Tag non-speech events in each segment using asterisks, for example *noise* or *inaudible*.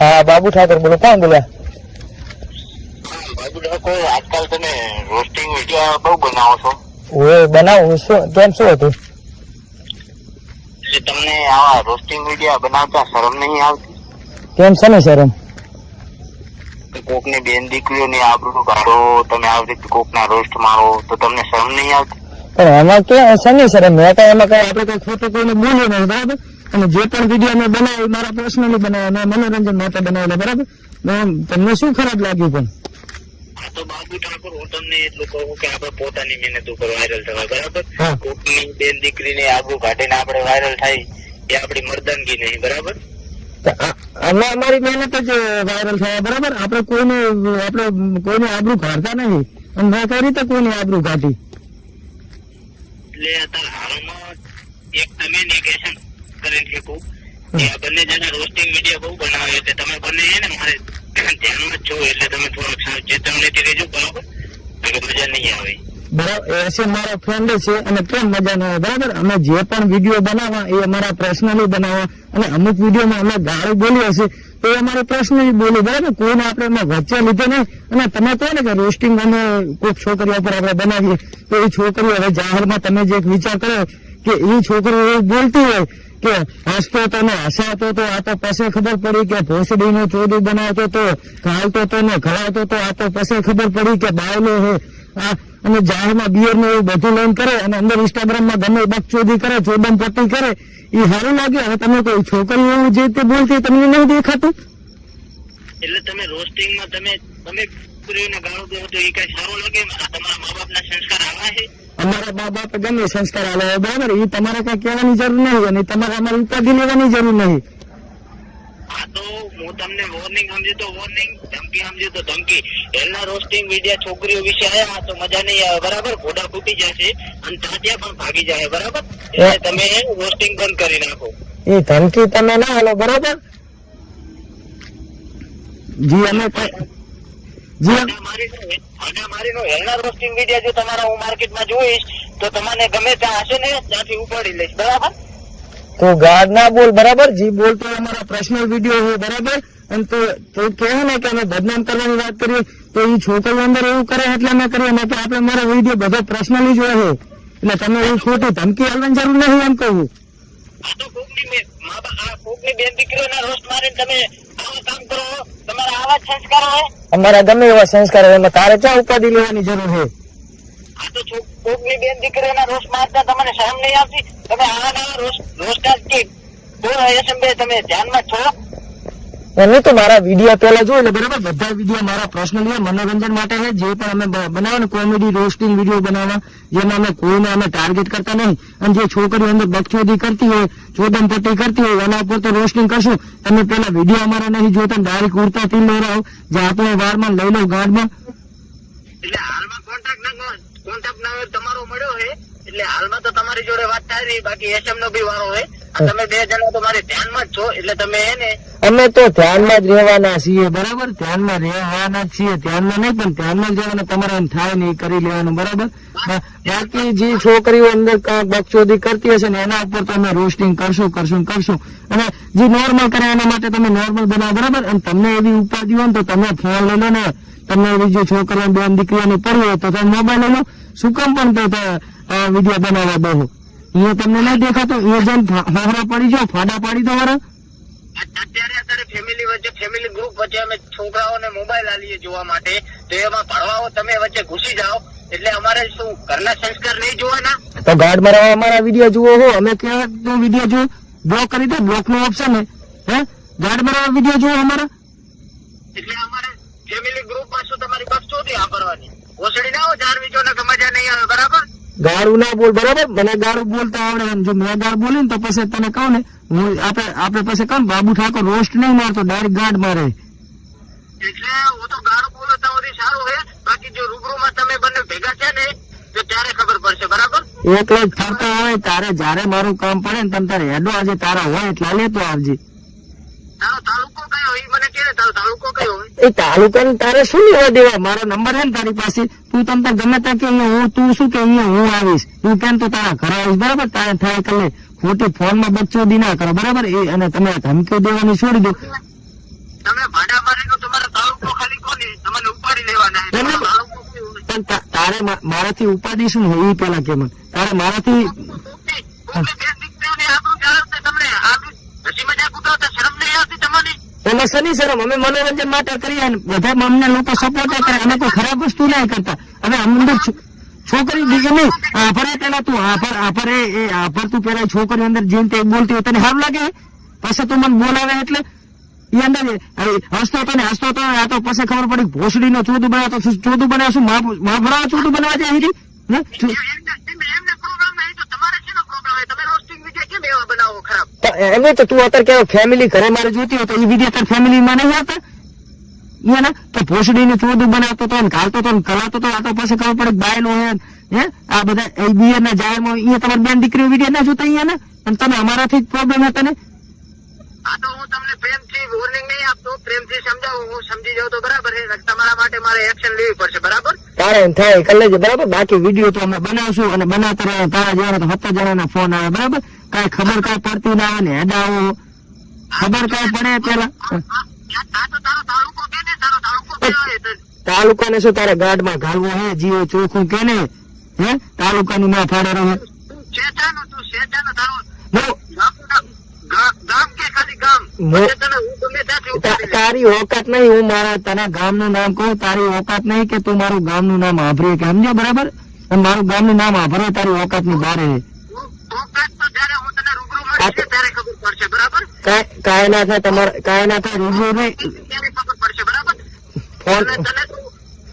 હા બાબુ ઠાકર બોલો. કોણ બોલ્યા? બાબુ ઠાકોર આજકાલ તમે રોસ્ટિંગ વીડિયો બહુ બનાવો છો. ઓએ બનાવું? શું કેમ શું હતું? તમને આવા રોસ્ટિંગ વીડિયો બનાવતા શરમ નહીં આવતી? કેમ છે ને શરમ કોકની બેન દીકરીઓની આબરૂ કાઢો તમે આવી રીતે કોકના રોસ્ટ મારો તો તમને શરમ નહીં આવતી? પણ એમાં કે શની શરમ? મેં કઈ એમાં કઈ આપણે કઈ ખોટું કોઈને બોલ્યું નહીં બરાબર? અને જે પણ વીડિયો મેં બનાવ્યો મારા પર્સનલી બનાવ્યા મેં મનોરંજન માટે બનાવેલા બરાબર? તમને શું ખરાબ લાગ્યું પણ? તો બાબુ ઠાકોર હું તમને એટલું કહું કે આપણે પોતાની મહેનત ઉપર વાયરલ થવા બરાબર. કોકની બેન દીકરીને આબરૂ કાઢીને આપણે વાયરલ થાય એ આપણી મર્દાનગી નહીં બરાબર? તો અમે અમારી મહેનત જ વાયરલ થયા બરાબર? આપણે કોઈને આપણે કોઈને આબરૂ કાઢતા નહીં. અને મેં કઈ રીતે કોઈની આબરૂ કાઢી. એટલે અત્યારે એક તમે ને એક શકું આ બંને જણા રોસ્ટિંગ વીડિયો બહુ બનાવે એટલે તમે બંને છે ને મારે ધ્યાનમાં છો એટલે તમે થોડોક ચેતવણીથી રહેજો, બરાબર? મજા નહીં આવે. બરાબર એસે મારો ફ્રેન્ડ છે અને કેમ મજા ના આવે, બરાબર? અમે જે પણ વીડિયો બનાવવા, એ અમારા પર્સનલી બનાવવા અને અમુક વિડીયોમાં અમે ગાળો બોલી હશે તો એ અમારે પર્સનલી બોલી બરાબર? કોઈને આપણે એમાં વચ્ચે લીધે નહીં. અને તમે કહો ને કે રોસ્ટિંગ અમે કોઈક છોકરીઓ પર આપણે બનાવીએ, તો એ છોકરીઓ હવે જાહેરમાં તમે જે વિચાર કર્યો કે એ છોકરીઓ બોલતી હોય કે હસતો તો ને હસાતો તો આ તો પછી ખબર પડી કે ભોસડી નો ચોરી બનાવતો તો ખાવતો તો ને ઘડાવતો તો આ તો પછી ખબર પડી કે બાયલો હે. આ અને જાહેરમાં બિયર ને એવું બધું લઈને કરે અને અંદર ઇન્સ્ટાગ્રામ ગમે બક ચોરી કરે ચોદમ પટ્ટી કરે એ સારું લાગે? હવે તમે કોઈ છોકરી એવું જે તે બોલતી તમને નહીં દેખાતું? એટલે તમે રોસ્ટિંગમાં તમે તમે છોકરીઓને ગાળો દો તો એ કઈ સારું લાગે? તમારા મા બાપના સંસ્કાર આવા છે? અમારા મા બાપ ગમે સંસ્કાર આવે બરાબર? એ તમારે કઈ કહેવાની જરૂર નહીં અને તમારે અમારી ઉપાધિ લેવાની જરૂર નહીં. આ તો હું તમને વોર્નિંગ સમજુ તો વોર્નિંગ ધમકી સમજુ તો ધમકી. એના રોસ્ટિંગ વીડિયો છોકરીઓ વિશે આયા તો મજા નહીં આવે બરાબર? ઘોડા ફૂટી જશે અને તાત્યા પણ ભાગી જાય બરાબર? એટલે તમે રોસ્ટિંગ બંધ કરી નાખો. એ ધમકી તમે ના હાલો બરાબર? જી અમે કઈ- જી અમે- આડા મારીનો આડા મારીનો હેલના રોસ્ટિંગ વીડિયો જો તમારા હું માર્કેટમાં જોઈશ તો તમને ગમે ત્યાં હશે ને ત્યાંથી ઉપાડી લઈશ. બરાબર? તો ગાડ ના બોલ બરાબર? જી બોલતો અમારા પર્સનલ વીડિયો છે બરાબર? અને તો તો કહે ને કે અમે બદનામ કરવાની વાત કરીએ તો એ છોકરીઓ અંદર એવું કરે એટલે અમે કરીએ ને કે આપણે મારો વીડિયો બધો પર્સનલી જ હોય છે. એટલે તમે એવું ખોટી ધમકી હાલવાની જરૂર નહીં એમ કહું આ તો કોકની બેન દીકરીઓના રોસ્ટ મારીને તમે અમારા ગમે એવા સંસ્કાર હોય, એમાં તારે ક્યાં ઉપાધિ લેવાની જરૂર છે? તમે ધ્યાનમાં છો? એમને તો મારા વીડિયો પેલા જોઈ લે બરાબર બધા વીડિયો મારા પર્સનલી મનોરંજન માટે છે, જે પણ અમે બનાવે કોમેડી રોસ્ટિંગ વીડિયો બનાવવા, જેમાં અમે કોઈને અમે ટાર્ગેટ કરતા નહીં. અને જે છોકરીઓ અંદર બકચોદી કરતી હોય ચોદમ પટ્ટી કરતી હોય, એના ઉપર તો રોસ્ટિંગ કરશું. તમે પેલા વીડિયો અમારા નહીં જોતા ડાયરેક્ટ ઉડતા થી લઈ રહો જે આપણે વારમાં લઈ લો ગાર્ડમાં એટલે હાલમાં કોન્ટેક્ટ ના કોન્ટેક્ટ ના તમારો મળ્યો છે એટલે હાલમાં તો તમારી જોડે વાત થાય રહી બાકી એસએમ નો બી વારો હોય. તમે બે જણા તો મારે ધ્યાનમાં જ છો, એટલે તમે એને અમે તો ધ્યાનમાં જ રહેવાના છીએ, બરાબર? ધ્યાનમાં રહેવાના છીએ, ધ્યાનમાં નહીં, પણ ધ્યાનમાં જ રહેવાના, તમારે એમ થાય નહીં, કરી લેવાનું, બરાબર? બાકી જે છોકરીઓ અંદર બકચોદી કરતી હશે ને, એના ઉપર તો અમે રોસ્ટિંગ કરશું કરશું કરશું. અને જે નોર્મલ કરે, એના માટે તમે નોર્મલ બનાવો, બરાબર? અને તમને એવી ઉપાધિ હોય ને, તો તમે ફોન લઈ લો ને. તમને એવી જે છોકરીઓ બેન દીકરીઓને પડી હોય તો તમે મોબાઈલ લઈ લો. શું કામ પણ તો વીડિયો બનાવવા દો અહીંયા તમને નહીં દેખાતો અહીંયા જઈને હોહરા પડી જાઓ ફાડા પાડી દો વરા અત્યારે અત્યારે ફેમિલી વચ્ચે ફેમિલી ગ્રુપ વચ્ચે અમે છોકરાઓને મોબાઈલ આલીએ જોવા માટે. તો એમાં ભણવાઓ તમે વચ્ચે ઘૂસી જાઓ. એટલે અમારે શું ઘરના સંસ્કાર નહીં જોવાના? તો ગાર્ડ મારવા અમારા વીડિયો જુઓ હો. અમે નો વીડિયો જુઓ. બ્લોક કરી દે બ્લોકનું ઓપ્શન હે. હે? ગાર્ડ મારવા વીડિયો જુઓ અમારા. એટલે અમારે ફેમિલી ગ્રુપમાં શું તમારી બસ ચોથી વાપરવાની? ઓસડી ના હો જાણવી જો ને મજા નહીં આવે બરાબર? ગાળું ના બોલ બરાબર? મને ગાળું બોલતા આવડે જો મેં ગાળ બોલી ને તો પછી તને કહું ને હું આપણે આપણે પછી કહું બાબુ ઠાકોર રોસ્ટ નહીં મારતો ડાયરેક્ટ ગાઢ મારે. એટલે હું તો ગાળું બોલો તો સારું હે. બાકી જો રૂબરૂમાં તમે બંને ભેગા છે ને તો ત્યારે ખબર પડશે બરાબર? એકલો જ ફરતો હોય તારે જ્યારે મારું કામ પડે ને તમે તારે હેડો આજે તારા હોય એટલા લેતો આવજે. તારો તાલુકો કયો? એ મને કે તારો તાલુકો કયો? એ તાલુકાનું તારે શું લેવા દેવા? મારો નંબર હે ને તારી પાસે. તું તમ તાર ગમે ત્યાં કે અહીંયા હું તું શું કે અહીંયા હું આવીશ? તું કેમ તો તારા ઘરે આવીશ? બરાબર? તારે થાય કરે ખોટી ફોનમાં દી ના કરો બરાબર? એ અને તમે ધમકીઓ દેવાની છોડી દો. તમે ભાડા મારીનો તમારો તાલુકો ખાલી કોની? તમને ઉપાડી લેવાના. છે. એમને- તમારો તાલુકો કોઈ હોય. પણ તારે મારાથી ઉપાધિ શું હોય એ પેલા કે મને. તારે મારાથી કોકની- કોકની બેન દીકરીઓને આબરૂ જાળવતા તમને આબરૂ હસી મજાક ઉડાવતા શરમ નહીં આવતી તમને શનિ શરમ. અમે મનોરંજન માટે કરીએ બધા અમને લોકો સપોર્ટ કરે. અમે કોઈ ખરાબ વસ્તુ નહીં કરતા. હવે અંદર છોકરી બીજું નહીં. આભરે પેલા તું આભર આભરે એ આભર તું પેલા છોકરી અંદર જેમ તે બોલતી હોય તને હાર લાગે? પછી તું મને બોલાવે એટલે એ અંદર હસતો હતો ને હસતો હતો આ તો પછી ખબર પડી ભોસડી નો ચોદું બનાવતો ચોદું બનાવે શું? મા ભરાવા ચોદું બનાવવા જાય હીરી? એમ તો તું અત્યારે કેવો ફેમિલી ઘરે મારે જોતી હોય તો એ વીડિયો અત્યારે ફેમિલી માં નહીં આવતા? ના તો ભોસડી ને ચોદું બનાવતો હતો ને ઘાલતો હતો ને હતો આ તો પછી ખબર પડે બાયલો હે હે? આ બધા એ બિયર ના જાહેરમાં અહીંયા તમારી બેન દીકરી વીડિયો ના જોતા અહીંયા ને? અને તમે અમારાથી જ પ્રોબ્લેમ હતા ને? આ તો હું તમને પ્રેમથી વોર્નિંગ નહીં આપતો પ્રેમથી સમજાવું હું સમજી જાઉં તો બરાબર છે તમારા માટે મારે એક્શન લેવી પડશે બરાબર? તારે થાય કરી લેજે બરાબર? બાકી વીડિયો તો અમે બનાવશું અને બનાવતા રહ્યા તારા જેવા તો સત્તર જણાના ફોન આવે બરાબર? કાંઈ ખબર કઈ પડતી ના આવે ને હેડાઓ ખબર કઈ પડે પેલા. તાલુકો ને તાલુકો શું તારે ગાઢમાં ઘાલવો હે? જીવો ચોખ્ખું કે ને હે? તાલુકાનું ના ફાડે રહે. તારો ગામ ગામ મો- ગમે ઓકાત નહીં, હું મારા તને ગામનું નામ કહું, તારી ઓકાત નહીં કે તું મારું ગામનું નામ આભરે. કે સમજો બરાબર? મારું ગામનું નામ આભરે, તારી ઓકાતની બારે. છે. હું ઓકાત તો જ્યારે હું તને રૂબરૂ મળીશ ને ત્યારે ખબર પડશે બરાબર? કાંઈ કાંઈ ના થાય તમારે કાંઈ ના થાય રૂબરૂ નહીં. ખબર પડશે બરાબર? ફોન તને તને તો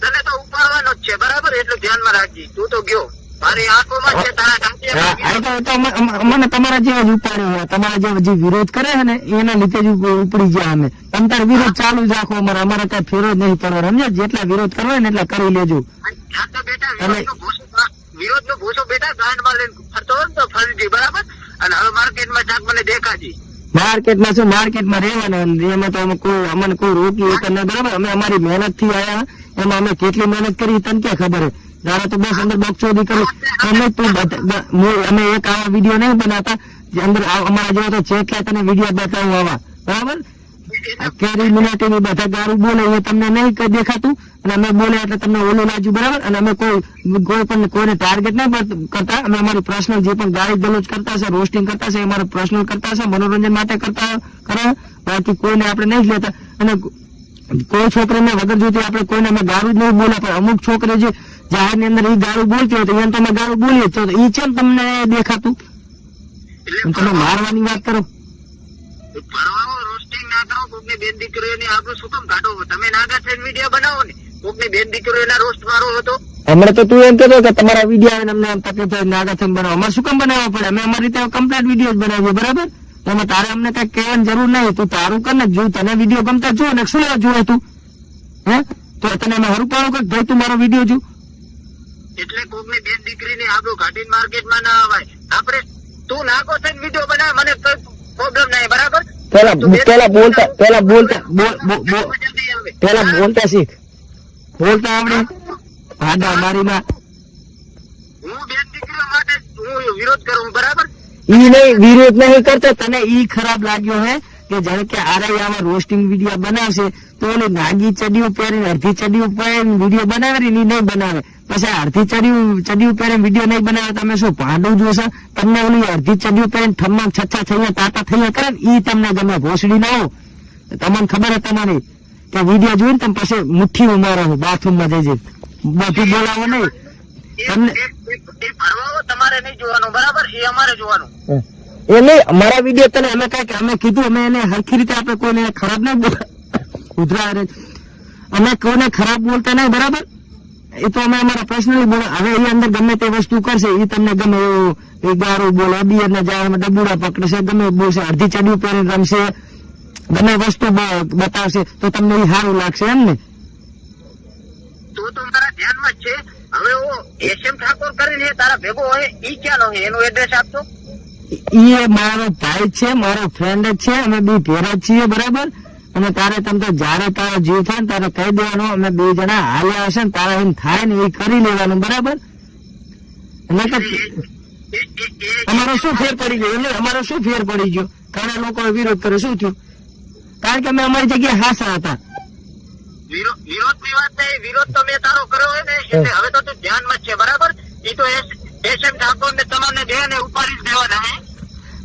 તને તો ઉપાડવાનો જ છે બરાબર? એટલું ધ્યાનમાં રાખજે. તું તો ગયો. મારી આંખોમાં છે તારા હા, કાંતિયામાં આ તો- તો અમ- અમ- મને તમારા જેવા જ ઉપાડ્યો તમારા જેવા જે વિરોધ કરે છે ને એના લીધે જ ઉપડી ગયા અમે. તમ તારે વિરોધ ચાલુ જ રાખો અમારે. અમારે કઈ ફેરો જ નહીં પડવાનો સમજ્યા? જેટલા વિરોધ કરવા ને એટલા કરી લેજો. બેટા તમે- વિરોધનો ભૂસો વિરોધનો ગાંઠમાં લઈને ફરતો તો ફરજી બરાબર? અને હવે માર્કેટમાં જાક મને દેખાજી. માર્કેટમાં શું? માર્કેટમાં રહેવાના એમાં તો અમે કોઈ અમને કોઈ રોકી નહીં, બરાબર? અમે અમારી મહેનતથી આયા એમાં અમે કેટલી મહેનત કરી તને ક્યાં ખબર તારે તો બસ અંદર બકચોદી કરી. અમે અમે એક આવા વીડિયો નહીં બનાવતા અંદર અમારા જેવા તો જેટલા તને વીડિયો બતાવું આવા. બરાબર? કેરી મિનાટી બધા ગારું બોલે એ તમને નહીં કઈ દેખાતું. અને અમે બોલે એટલે તમને ઓલું લાજુ બરાબર? અને અમે કોઈ કોઈ પણ કોઈને ટાર્ગેટ નહીં કરતા અમે અમારી પર્સનલ જે પણ ગાળી ગલોજ કરતા છે રોસ્ટિંગ કરતા છે એ અમારું પર્સનલ કરતા છે મનોરંજન માટે કરતા કરે. બાકી કોઈને આપણે નહીં જ લેતા. અને કોઈ છોકરીને વગર જોતી આપણે કોઈને અમે ગાળું જ નહીં બોલે પણ અમુક છોકરી જે જાહેરની અંદર એ ગાળું બોલતી હોય તો એને તમે ગારું ગાળું બોલીએ તો એ છે તમને દેખાતું? તમે મારવાની વાત કરો. ના કોકની બેન દીકરીઓની આબરૂ શું કામ કાઢો તમે નાગા થઈને વીડિયો બનાવો ને કોકની બેન દીકરીઓના રોસ્ટ મારો હતો. હમણાં તો તું એમ કહેતો કે તમારા વીડિયો આવે અમને તકલીફ થાય નાગા થઈને બનાવો. અમારે શું કામ બનાવવા પડે? અમે અમારી રીતે કમ્પ્લેટ વીડિયો જ બનાવીએ બરાબર? એમાં તારે અમને કઈ કહેવાની જરૂર નહીં. તું તારું કર ને જો તને વીડિયો ગમતા જો ને શું લેવા જોવે તું? હે? તો તને અમે હરું પાડું કે ભાઈ તું મારો વીડિયો જો એટલે કોકની બેન દીકરીની આબરૂ કાઢીને માર્કેટમાં ના અવાય આપણે તું નાખો થઈને વીડિયો બનાવે મને કોઈ પ્રોબ્લેમ નહીં બરાબર? પેલા પેલા બોલતા પેલા બોલતા પેલા બોલતા શીખ. બોલતા આવડે. ભાડા મારીમાં. ઈ નહીં વિરોધ નહીં કરતો. તને ઈ ખરાબ લાગ્યો હે કે જાણે કે આરઆઈ આવા રોસ્ટિંગ વીડિયો બનાવશે તો ઓલી નાગી ચડીઓ પહેરીને અડધી ચડીઓ પહેરીને વીડિયો બનાવે ને નહીં બનાવે. પછી અડધી ચડીઓ ચડીઓ પહેરીને વીડિયો નહીં બનાવે તમે શું ભાંડું જોશો તમને ઓલી અડધી ચડીઓ પહેરીને ઠમ્મા છચ્છા થયા તાતા થયા કરે ને ઈ તમને ગમે ભોસડી ના હો તમને ખબર હે તમારી કે વીડિયો જોઈને તમે પછી મુઠ્ઠી ઉમારો બાથરૂમમાં જઈ જઈ. બધું બોલાવો નહીં. તમને- તમારે નહીં જોવાનું બરાબર? એ અમારે જોવાનું. એ નહીં અમારા વીડિયો તને અમે કઈ અમે કીધું અમે એને હરખી રીતે આપણે કોઈને ખરાબ નહીં બોલ *laughs* ઉધરા અમે કોઈને ખરાબ બોલતા નહીં બરાબર? એ તો અમે અમારા પર્સનલી બોલે હવે એ અંદર ગમે તે વસ્તુ કરશે એ તમને ગમે એ ગારો બોલે બિયર ને જાય એમાં ડબુડા પકડશે ગમે બોલશે અડધી ચડ્યું પહેરીને રમશે ગમે વસ્તુ બતાવશે તો તમને એ સારું લાગશે એમ ને? તો તો મારા ધ્યાનમાં છે. હવે ઓ એસએમ ઠાકોર કરીને તારા ભેગો હોય ઈ ક્યાં નો એનું એડ્રેસ આપતો એ મારો ભાઈ છે મારો ફ્રેન્ડ જ છે અમે બે ભેરા છીએ બરાબર? અને તારે તમ તો જયારે તારો જીવ થાય ને તારે કહી દેવાનું અમે બે જણા હાલ્યા હશે ને તારા એમ થાય ને એ કરી લેવાનું બરાબર? અમારો શું ફેર પડી ગયો? એટલે અમારો શું ફેર પડી ગયો? ઘણા લોકો વિરોધ કર્યો શું થયું? કારણ કે અમે અમારી જગ્યાએ હાસા હતા. વિરોધ વિરોધ વાત નહીં વિરોધ તો મેં તારો કર્યો હોય ને એટલે હવે તો તું ધ્યાનમાં છે બરાબર? એ તો એસ એમ ઠાકોર ને તમામને બે ને ઉપાડી જ દેવાના હે?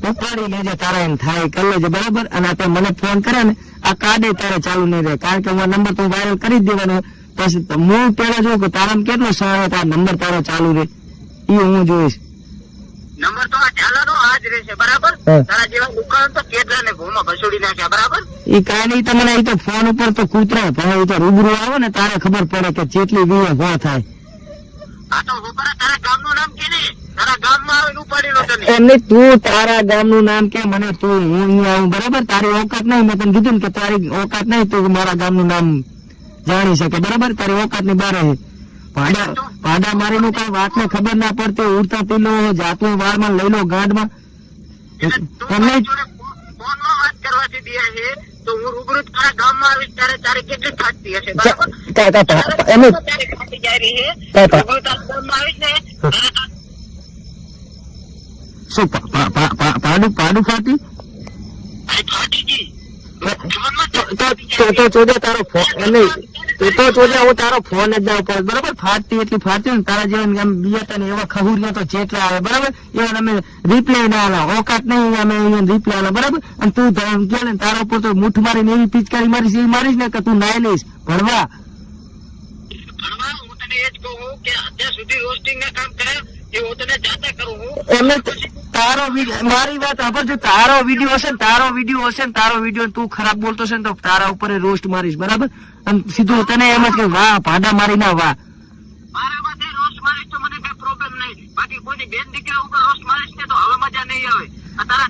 ઉપાડી લેજે તારા એમ થાય કરી લેજે બરાબર? અને આ મને ફોન કરે ને આ કાર્ડે તારે ચાલુ નહીં રહે. કારણ કે હું નંબર તો વાયરલ કરી જ દેવાનો. પછી હું પેલા જોઉં કે તારામાં કેટલો સમય તારો નંબર તારો ચાલુ રહે. એ હું જોઈશ. નંબર તો આ આ જ રહેશે બરાબર? તારા જેવા દુકાન તો કેટલા ને ઘૂમા ભસોડી નાખ્યા બરાબર? એ કાંઈ નહીં તમને એ તો ફોન ઉપર તો કૂતરા પણ એ તો રૂબરૂ આવે ને તારે ખબર પડે કે જેટલી વીએ ભો થાય. આ તો ઉપરા તારા ગામનું નામ કે ને એમને તું તારા ગામનું નામ કે મને તું હું અહીંયા આવું બરાબર? તારી ઓકાત નહીં મેં તને કીધું કે તારી ઓકાત નહીં તું મારા ગામનું નામ જાણી શકે બરાબર? તારી ઓકાતની બહાર. ભાડા ભાડા મારીનું કઈ વાતને ખબર ના પડતી ઉડતા તીલો જાતું વાળમાં લઈ લો ગાંઠમાં માં તું વાત હું રૂબરૂ તારા ગામમાં આવીશ ત્યારે તારી કેટલી થાકતી હશે બરાબર. તારી ગામમાં આવીશ ને શું પાડું પાડું ફાટી? તો તો તારો ફોન તો ફોન જ ના એટલી ફાટતી ને તારા જેવા બીયા તને એવા ખહુરિયા તો આવે, બરાબર? એવા અમે ના આલા. ઓકાત નહીં અમે અહીંયા રિપ્લાય બરાબર? અને તું ધમ ને, તારા ઉપર તો મુઠ મારીને એવી પિચકારી મારીશ, એવી મારીશ ને કે તું નાય લઈશ. ભણવા. સુધી એમને તારો વીડિયો મારી વાત સાંભળજો તારો વીડિયો હશે ને તારો વીડિયો હશે ને તારો વીડિયો તું ખરાબ બોલતો છે ને તો તારા ઉપર રોસ્ટ મારીશ બરાબર? અને સીધું તને એમ જ કે વાહ ભાડા મારી ના વાહ. મારીશ તો મને કઈ પ્રોબ્લેમ નહીં. બાકી કોઈની બેન દીકરા ઉપર રોસ્ટ મારીશ ને તો હવે મજા નહીં આવે.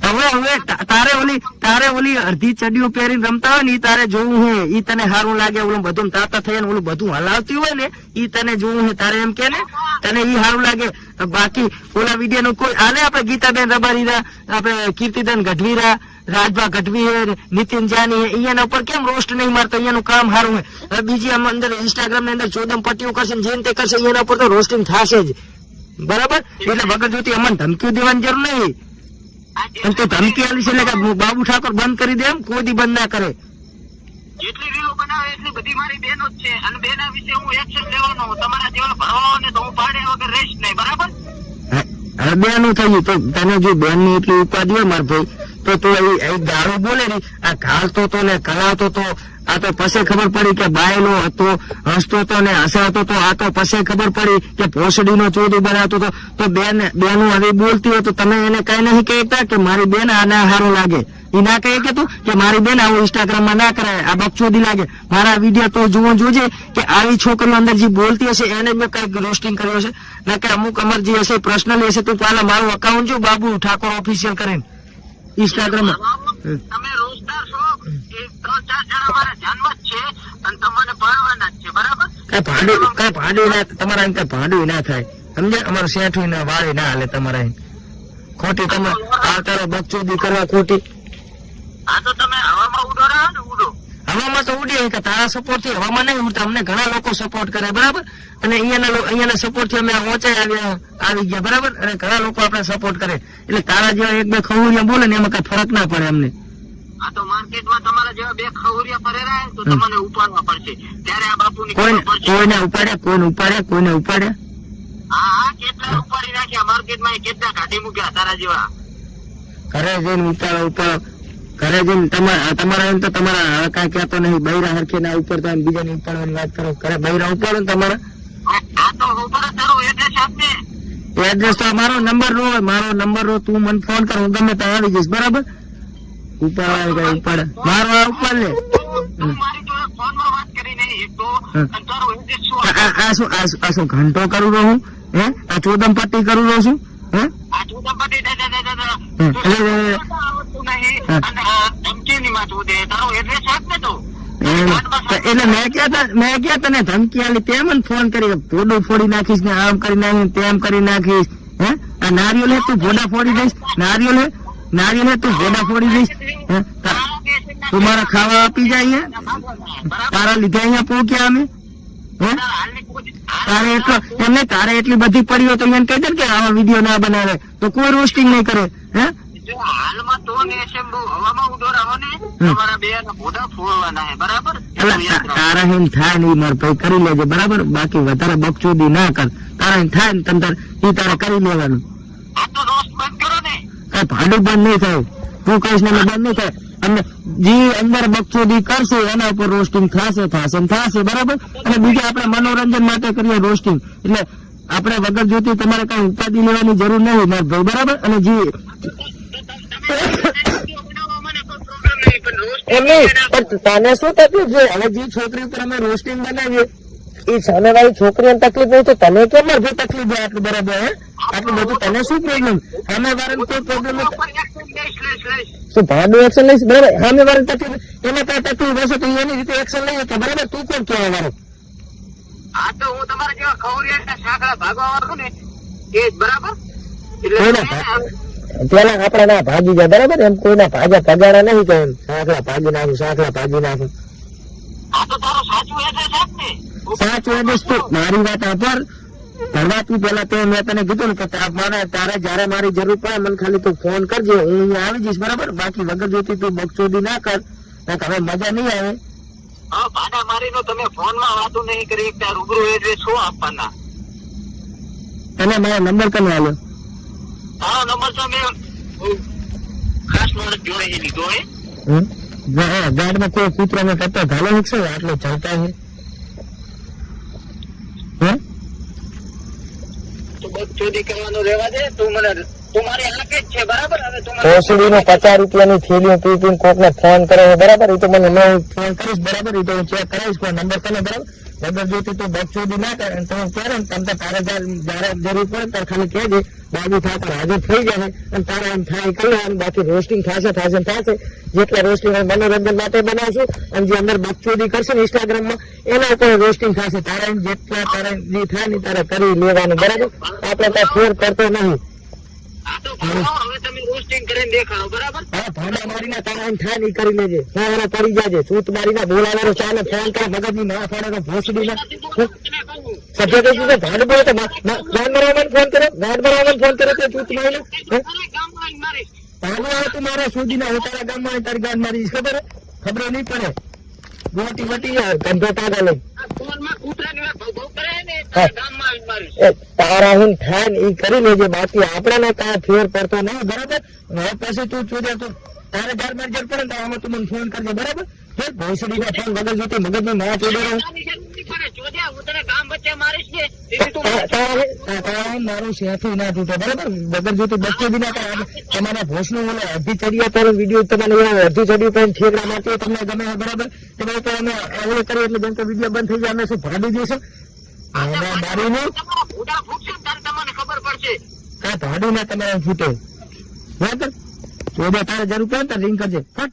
હવે હવે તારે ઓલી તારે ઓલી અડધી ચડીઓ પહેરીને રમતા હોય ને ઈ તારે જોવું હે. ઈ તને સારું લાગે ઓલું બધું તાતા થયા ને ઓલું બધું હલાવતી હોય ને ઈ તને જોવું હે. તારે એમ કે ને તને ઈ સારું લાગે. બાકી ઓલા વીડિયો નું કોઈ આને આપણે ગીતાબેન રબારીરા આપણે કીર્તિદાન ગઢવીરા રાજભા ગઢવી હે, નીતિન જાની હે અહીંયાના ઉપર કેમ રોસ્ટ નહીં મારતો? અહીંયાનું કામ સારું હે. બીજી આમ અંદર ઇન્સ્ટાગ્રામની અંદર ચોદમ પટ્ટીઓ કરશે જેમ તે કરશે અહીંયાના ઉપર તો રોસ્ટિંગ થશે જ. બરાબર? એટલે વગર જોતી અમને ધમકીઓ દેવાની જરૂર નહીં. અને તું ધમકી આલી છે એટલે કે બાબુ ઠાકોર બંધ કરી દે એમ, કોઈ દી બંધ ના કરે. જેટલી રીલો બનાવે એટલી બધી મારી બેનો જ છે. અને બેના વિશે હું એક્શન લેવાનો, તમારા જેવા ભરવાનો ને તો હું પાડે વગર રહીશ નહીં બરાબર હવે બેનનું થયું, તો તને જો બેનની એટલી ઉપાધિ હોય, માર ભાઈ, તો તું એ દારૂ બોલે ને, આ ઘાલતો તો ને કલાવતો તો આ તો પછી ખબર પડી કે બાયલો હતો, હસતો તો ને હસાતો તો આ તો પછી ખબર પડી કે ભોસડી નો ચોદું બનાવતો તો તો બેન, બેનું હવે બોલતી હોય તો તમે એને કઈ નહીં કહેતા કે મારી બેન આને સારું લાગે. એ ના કહે કે તું કે મારી બેન આવું ઇન્સ્ટાગ્રામમાં ના કરાય. આ બકચોદી લાગે. મારા વીડિયો તો જુઓ જોજે કે આવી છોકરીઓ અંદર જે બોલતી હશે એને મેં કંઈક રોસ્ટિંગ કર્યો છે ના કે અમુક અમર જે હશે પર્સનલી હશે તું પહેલા મારું અકાઉન્ટ જો બાબુ ઠાકોર ઓફિશિયલ કરીને ઇન્સ્ટાગ્રામ ભરવામાં તમે ભાડું ના થાય. સમજે અમારું શેઠું ના વાળી ના હાલે તમારા. ખોટી તમે આ બકચોદી કરવા ખોટી. તો હવામાં ઉડો કે તારા સપોર્ટથી હવામાં નહીં ઉડતા. અમને ઘણા લોકો સપોર્ટ કરે બરાબર? અને અહીંયાના અહીંયાના સપોર્ટથી અમે ઊંચાઈ આવ્યા આવી ગયા બરાબર? અને ઘણા લોકો આપણે સપોર્ટ કરે. એટલે તારા જેવા એક બે ખવું બોલે ને એમાં કઈ ફરક ના પડે અમને. આ તો માર્કેટમાં તમારા જેવા બે ખવરિયા ફરેરા તો તમને ઉપાડવા પડશે. ત્યારે આ ખબર પડશે. કોઈને ઉપાડે કોઈને ઉપાડે કોઈને ઉપાડે? હા હા કેટલા ઉપાડી નાખ્યા? માર્કેટમાં કેટલા કાઢી મૂક્યા તારા જેવા? ઘરે જઈને ઉપાડો ઉપાડો. ઘરે જઈને તમારા તમારા એમ તો તમારા હવે કાંઈ કહેતો નહીં. બૈરા હરખે ના ઉપર તો બીજાને ઉપાડવાની વાત કરો. ઘરે બૈરા ઉપાડો ને તમારા. એડ્રેસ તો મારો નંબર નો હોય. મારો નંબર નો તું મને ફોન કર હું ગમે ત્યાં આવી જઈશ. બરાબર? ઉપાડવા કઈ ઉપર મારો આ ઉપાડ લે. શું ઘંટો કરું રહું હે? આ ચોદમ પટ્ટી કરું રહું છું? હે? એટલે- મેં ક્યાં મેં ક્યાં તને ધમકી આલી તે મને ફોન કરી કે ફોડી નાખીશ ને આમ કરી નાખીશ તેમ કરી નાખીશ. હે? આ નારિયેલ હે તું ભોડા ફોડી દઈશ. નારિયેલ હે? નારિયેલ હે તું ભોડા ફોડી દઈશ હે તા- તું મારા ખાવા આપી જાય અહીંયા તારા લીધે અહીંયા પહોંચ્યા અમે હે તારે એટલો એમને તારે એટલી બધી પડી હોય તો એને કહી દે ને કે આવા વીડિયો ના બનાવે તો કોઈ રોસ્ટિંગ નહીં કરે હે જો હાલમાં તો ને એસએમ બહુ હવામાં ઉડો રહો ને તમારા બે મોઢા ફોડવાના છે બરાબર એટલે એટલું યાદ તા- રાખો. તારા હેમ થાય નહીં માર ભાઈ કરી લેજે બરાબર બાકી વધારે બકચોદી ના કર તારા હેમ થાય ને તમ તાર ઈ તારે કરી લેવાનું આ તો રોસ્ટ બંધ કરો કઈ ભાડું બંધ નહીં થાય. તું કહીશ ને બંધ નહીં થાય. અને જે અંદર બકચોદી કરશે એના ઉપર રોસ્ટિંગ થશે થશે થશે બરાબર? અને બીજું આપણે મનોરંજન માટે કરીએ રોસ્ટિંગ એટલે આપણે વગર જોતી તમારે કઈ ઉપાધિ લેવાની જરૂર નહીં મારા બરાબર? અને જે તને શું તકલીફ છે? હવે જે છોકરી ઉપર અમે રોસ્ટિંગ બનાવીએ એ સામે વાળી છોકરીને તકલીફ નહીં તો તને કેમ તકલીફ હોય આટલું બરાબર હે? આટલું બધું તને શું પ્રોબ્લેમ સામે વાળાને કોઈ પ્રોબ્લેમ શું ભાડું એક્શન લઈશ? બરાબર. સામે વાળા તકલીફ એને તું હશે તો એની રીતે એક્શન લઈ તો બરાબર? તું કોણ કહેવા વાળો? આ તો હું તમારા જેવા ખવરિયાના શાકડા ભાગવા વાળો ને એ જ બરાબર? એટલે કોઈના તમે ભા- પેલા આપડે ના ભાગી જાય બરાબર? એમ કોઈના ભાગ્યા પગારા નહીં કે એમ. ભાગી નાખું સાંકલા ભાગી નાખું. આ સાચું એડ્રેસ મારી વાત આભાર ભરવા તું પેલા તો મેં તને કીધું ને કે મારે તારે જયારે મારી જરૂર પડે મને ખાલી તું ફોન કરજે હું અહીંયા આવી જઈશ બરાબર? બાકી વગર જોતી તું બકચોદી ના કર કે હવે મજા નહીં આવે. હવે ભાડા મારીનો તમે ફોનમાં વાતો નહીં કરી એકતા રૂબરૂ એડ્રેસ શું આપવાના? તને મારો નંબર કને આવ્યો તારો નંબર તો મેં ખાસ માણસ જોડે લીધો હે? જા- કોઈ કૂતરો ને કરતો ધાલો શકશે આટલો ચાલતા છે તું બસ કરવાનું રહેવા દે તું મને તું મારી હાકે જ છે બરાબર? હવે તું ભોસડી નો પચાસ રૂપિયાની થેલીઓ પી કોક ને ફોન કરે છે બરાબર? એ તો મને ફોન કરીશ બરાબર? એ તો હું ચેક કરાવીશ કોઈ નંબર તને બરાબર? વગર જોતી તું બકચોદી ના કરે અને તમે ક્યારે તમ તો તારે જ્યારે જરૂર પડે ત્યારે ખાલી કહેજે બાજુ ઠાકર હાજર થઈ જાય અને તારે આમ થાય લેવાનું. બાકી રોસ્ટિંગ થશે થશે થશે. જેટલા રોસ્ટિંગ મનોરંજન માટે બનાવશું અને જે અંદર બકચોદી કરશે ને ઇન્સ્ટાગ્રામમાં એના ઉપર રોસ્ટિંગ થશે. તારે જેટલા તારે જે થાય ને તારે કરી લેવાનું, બરાબર? આપણે ત્યાં ફેર કરતો નહીં. મારા? સુધી ના તારા ગામમાં તારી મારીશ ખબર? ખબર નહીં પડે. ગોટી વટી જાય ગંધો તાગા લઈ. તારા હું થાય ઈ કરી લેજે, બાકી આપણાને કાંઈ ફેર પડતો નહીં, બરાબર? હવે પછી તું ચોદ્યા તો તારે બાર જરૂર પડે તો આમાં તું મને ફોન કરજે, બરાબર? ના ફોન વગર જોતી મગજની ના ચોદે રહે. હું તું તા- મારું ના તૂટે બરાબર? વગર જોતું બચ્ચે બી ના કરે તમારા ભોસનું ઓલો અડધી ચડિયા પર વીડિયો તમારે અડધી ચડી પર ઠેકડા મારતી તમને ગમે બરાબર? તો તો અમે ઓલું કરીએ એટલે જેમ કે વીડિયો બંધ થઈ જાય અમે શું ભાડી દઈશું? હવે મારીને તમારા ભૂડા ને ત્યારે તમને ખબર પડશે. આ ભાડું ના તમારે ફૂટે. બરાબર? ચોદે તારે જરૂર પડે તો રિંગ કરજે. ફટ.